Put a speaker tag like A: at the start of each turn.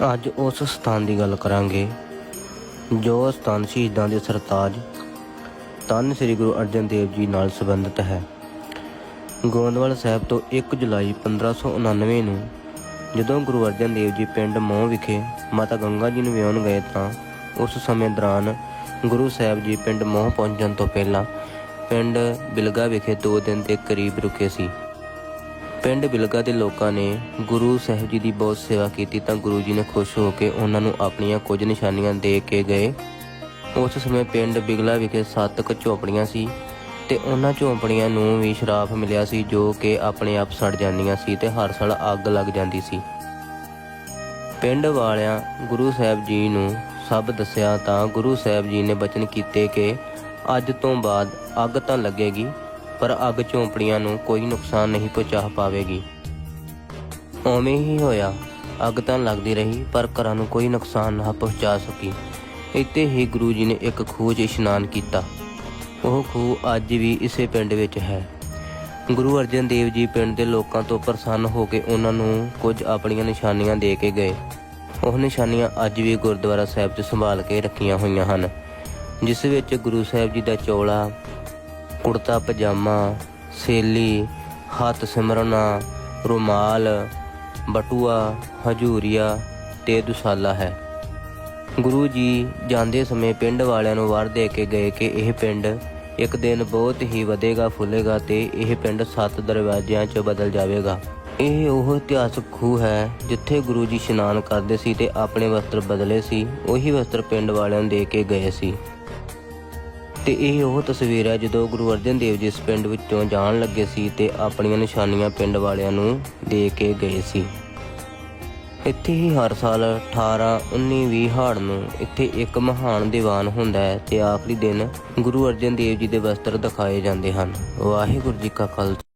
A: ਅੱਜ ਉਸ ਸਥਾਨ ਦੀ ਗੱਲ ਕਰਾਂਗੇ, ਜੋ ਸਥਾਨ ਸ਼ਹੀਦਾਂ ਦੇ ਸਰਤਾਜ ਧੰਨ ਸ੍ਰੀ ਗੁਰੂ ਅਰਜਨ ਦੇਵ ਜੀ ਨਾਲ ਸੰਬੰਧਿਤ ਹੈ। ਗੋਂਦਵਾਲ ਸਾਹਿਬ ਤੋਂ 1 ਜੁਲਾਈ 1599 ਨੂੰ ਜਦੋਂ ਗੁਰੂ ਅਰਜਨ ਦੇਵ ਜੀ ਪਿੰਡ ਮੋਹ ਵਿਖੇ ਮਾਤਾ ਗੰਗਾ ਜੀ ਨੂੰ ਵਿਆਹਣ ਗਏ ਤਾਂ ਉਸ ਸਮੇਂ ਦੌਰਾਨ ਗੁਰੂ ਸਾਹਿਬ ਜੀ ਪਿੰਡ ਮੋਹ ਪਹੁੰਚਣ ਤੋਂ ਪਹਿਲਾਂ ਪਿੰਡ ਬਿਲਗਾ ਵਿਖੇ 2 ਦਿਨ ਦੇ ਕਰੀਬ ਰੁਕੇ ਸੀ। ਪਿੰਡ ਬਿਲਗਾ ਦੇ ਲੋਕਾਂ ਨੇ ਗੁਰੂ ਸਾਹਿਬ ਜੀ ਦੀ ਬਹੁਤ ਸੇਵਾ ਕੀਤੀ ਤਾਂ ਗੁਰੂ ਜੀ ਨੇ ਖੁਸ਼ ਹੋ ਕੇ ਉਹਨਾਂ ਨੂੰ ਆਪਣੀਆਂ ਕੁਝ ਨਿਸ਼ਾਨੀਆਂ ਦੇ ਕੇ ਗਏ। ਉਸ ਸਮੇਂ ਪਿੰਡ ਬਿਗਲਾ ਵਿਖੇ ਸੱਤ ਕੁ ਝੋਪੜੀਆਂ ਸੀ ਤੇ ਉਹਨਾਂ ਝੋਪੜੀਆਂ ਨੂੰ ਵੀ ਸ਼ਰਾਪ ਮਿਲਿਆ ਸੀ ਜੋ ਕਿ ਆਪਣੇ ਆਪ ਸੜ ਜਾਂਦੀਆਂ ਸੀ ਤੇ ਹਰ ਸਾਲ ਅੱਗ ਲੱਗ ਜਾਂਦੀ ਸੀ। ਪਿੰਡ ਵਾਲਿਆਂ ਗੁਰੂ ਸਾਹਿਬ ਜੀ ਨੂੰ ਸਭ ਦੱਸਿਆ ਤਾਂ ਗੁਰੂ ਸਾਹਿਬ ਜੀ ਨੇ ਬਚਨ ਕੀਤੇ ਕਿ ਅੱਜ ਤੋਂ ਬਾਅਦ ਅੱਗ ਤਾਂ ਲੱਗੇਗੀ ਪਰ ਅੱਗ ਝੋਂਪੜੀਆਂ ਨੂੰ ਕੋਈ ਨੁਕਸਾਨ ਨਹੀਂ ਪਹੁੰਚਾ ਪਾਵੇਗੀ। ਉਵੇਂ ਹੀ ਹੋਇਆ। ਅੱਗ ਤਾਂ ਲੱਗਦੀ ਰਹੀ, ਪਰ ਘਰਾਂ ਨੂੰ ਕੋਈ ਨੁਕਸਾਨ ਨਾ ਪਹੁੰਚਾ ਸਕੀ। ਇੱਥੇ ਹੀ ਗੁਰੂ ਜੀ ਨੇ ਇੱਕ ਖੂਹ 'ਚ ਇਸ਼ਨਾਨ ਕੀਤਾ। ਉਹ ਖੂਹ ਅੱਜ ਵੀ ਇਸੇ ਪਿੰਡ ਵਿੱਚ ਹੈ। ਗੁਰੂ ਅਰਜਨ ਦੇਵ ਜੀ ਪਿੰਡ ਦੇ ਲੋਕਾਂ ਤੋਂ ਪ੍ਰਸੰਨ ਹੋ ਕੇ ਉਹਨਾਂ ਨੂੰ ਕੁਝ ਆਪਣੀਆਂ ਨਿਸ਼ਾਨੀਆਂ ਦੇ ਕੇ ਗਏ। ਉਹ ਨਿਸ਼ਾਨੀਆਂ ਅੱਜ ਵੀ ਗੁਰਦੁਆਰਾ ਸਾਹਿਬ 'ਚ ਸੰਭਾਲ ਕੇ ਰੱਖੀਆਂ ਹੋਈਆਂ ਹਨ, ਜਿਸ ਵਿੱਚ ਗੁਰੂ ਸਾਹਿਬ ਜੀ ਦਾ ਚੋਲਾ ਕੁੜਤਾ, ਪਜਾਮਾ, ਸੇਲੀ, ਹੱਥ ਸਿਮਰਨਾ, ਰੁਮਾਲ, ਬਟੂਆ, ਹਜੂਰੀਆ ਤੇ ਦੁਸਾਲਾ ਹੈ। ਗੁਰੂ ਜੀ ਜਾਂਦੇ ਸਮੇਂ ਪਿੰਡ ਵਾਲਿਆਂ ਨੂੰ ਵਾਰ ਦੇ ਕੇ ਗਏ ਕਿ ਇਹ ਪਿੰਡ ਇੱਕ ਦਿਨ ਬਹੁਤ ਹੀ ਵਧੇਗਾ, ਫੁੱਲੇਗਾ ਤੇ ਇਹ ਪਿੰਡ ਸੱਤ ਦਰਵਾਜ਼ਿਆਂ 'ਚ ਬਦਲ ਜਾਵੇਗਾ। ਇਹ ਉਹ ਇਤਿਹਾਸਕ ਖੂਹ ਹੈ ਜਿੱਥੇ ਗੁਰੂ ਜੀ ਇਸ਼ਨਾਨ ਕਰਦੇ ਸੀ ਤੇ ਆਪਣੇ ਵਸਤਰ ਬਦਲੇ ਸੀ, ਉਹੀ ਵਸਤਰ ਪਿੰਡ ਵਾਲਿਆਂ ਨੂੰ ਦੇ ਕੇ ਗਏ ਸੀ। ਤੇ ਇਹ ਉਹ ਤਸਵੀਰ ਹੈ ਜਦੋਂ ਗੁਰੂ ਅਰਜਨ ਦੇਵ ਜੀ ਇਸ ਪਿੰਡ ਵਿੱਚੋਂ ਜਾਣ ਲੱਗੇ ਸੀ ਤੇ ਆਪਣੀਆਂ ਨਿਸ਼ਾਨੀਆਂ ਪਿੰਡ ਵਾਲਿਆਂ ਨੂੰ ਦੇ ਕੇ ਗਏ ਸੀ। ਇੱਥੇ ਹੀ ਹਰ ਸਾਲ 18 19 20 ਹਾੜ ਨੂੰ ਇੱਥੇ ਇੱਕ ਮਹਾਨ ਦੀਵਾਨ ਹੁੰਦਾ ਹੈ ਤੇ ਆਖਰੀ ਦਿਨ ਗੁਰੂ ਅਰਜਨ ਦੇਵ ਜੀ ਦੇ ਵਸਤਰ ਦਿਖਾਏ ਜਾਂਦੇ ਹਨ। ਵਾਹਿਗੁਰੂ ਜੀ ਕਾ ਖਾਲਸਾ।